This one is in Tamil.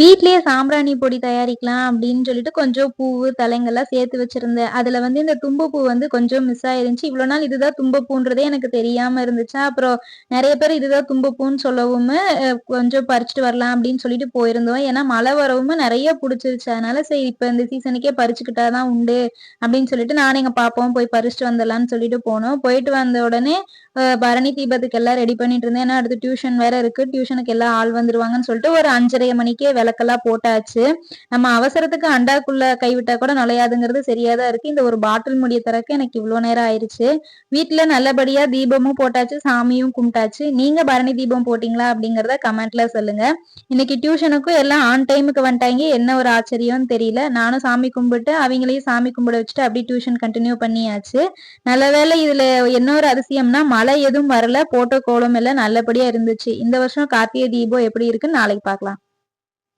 வீட்லயே சாம்பிராணி பொடி தயாரிக்கலாம் அப்படின்னு சொல்லிட்டு கொஞ்சம் பூவு தலைங்கள்லாம் சேர்த்து வச்சிருந்தேன். அதுல வந்து இந்த தும்பப்பூ வந்து கொஞ்சம் மிஸ் ஆயிருந்துச்சு. இவ்வளவு நாள் இதுதான் தும்பப்பூன்றதே எனக்கு தெரியாம இருந்துச்சு? அப்புறம் நிறைய பேர் இதுதான் தும்பப்பூன்னு சொல்லவும் கொஞ்சம் பறிச்சுட்டு வரலாம் அப்படின்னு சொல்லிட்டு போயிருந்தோம். ஏன்னா மழை வரவும் நிறைய பிடிச்சிருச்சு. அதனால சரி இப்ப இந்த சீசனுக்கே பறிச்சுக்கிட்டாதான் உண்டு அப்படின்னு சொல்லிட்டு நானும் எங்க பாப்பாவும் போய் பறிச்சுட்டு வந்துடலாம்னு சொல்லிட்டு போனோம். போயிட்டு வந்த உடனே பரணி தீபத்துக்கு எல்லாம் ரெடி பண்ணிட்டு இருந்தேன். ஏன்னா அடுத்து டியூஷன் வேற இருக்கு. டியூஷனுக்கு எல்லாம் ஆள் வந்துருவாங்கன்னு சொல்லிட்டு ஒரு அஞ்சரை மணிக்கே விளக்கெல்லாம் போட்டாச்சு. நம்ம அவசரத்துக்கு அண்டாக்குள்ள கைவிட்டா கூட நுழையாதுங்கிறது சரியாதான் இருக்கு. இந்த ஒரு பாட்டில் முடிய தரக்கு எனக்கு இவ்வளவு நேரம் ஆயிருச்சு. வீட்டுல நல்லபடியா தீபமும் போட்டாச்சு சாமியும் கும்பிட்டாச்சு. நீங்க பரணி தீபம் போட்டீங்களா அப்படிங்கறத கமெண்ட்ல சொல்லுங்க. இன்னைக்கு டியூஷனுக்கும் எல்லாம் ஆன் டைமுக்கு வந்துட்டாங்க. என்ன ஒரு ஆச்சரியம்னு தெரியல. நானும் சாமி கும்பிட்டு அவங்களையும் சாமி கும்பிட வச்சுட்டு அப்படியே டியூஷன் கண்டினியூ பண்ணியாச்சு. நல்ல வேளை இதுல என்ன ஒரு அதிசயம்னா மழை எதுவும் வரல. போட்டோ கோலம் எல்லாம் நல்லபடியா இருந்துச்சு. இந்த வருஷம் கார்த்திகை தீபம் எப்படி இருக்குன்னு நாளைக்கு பார்க்கலாம்.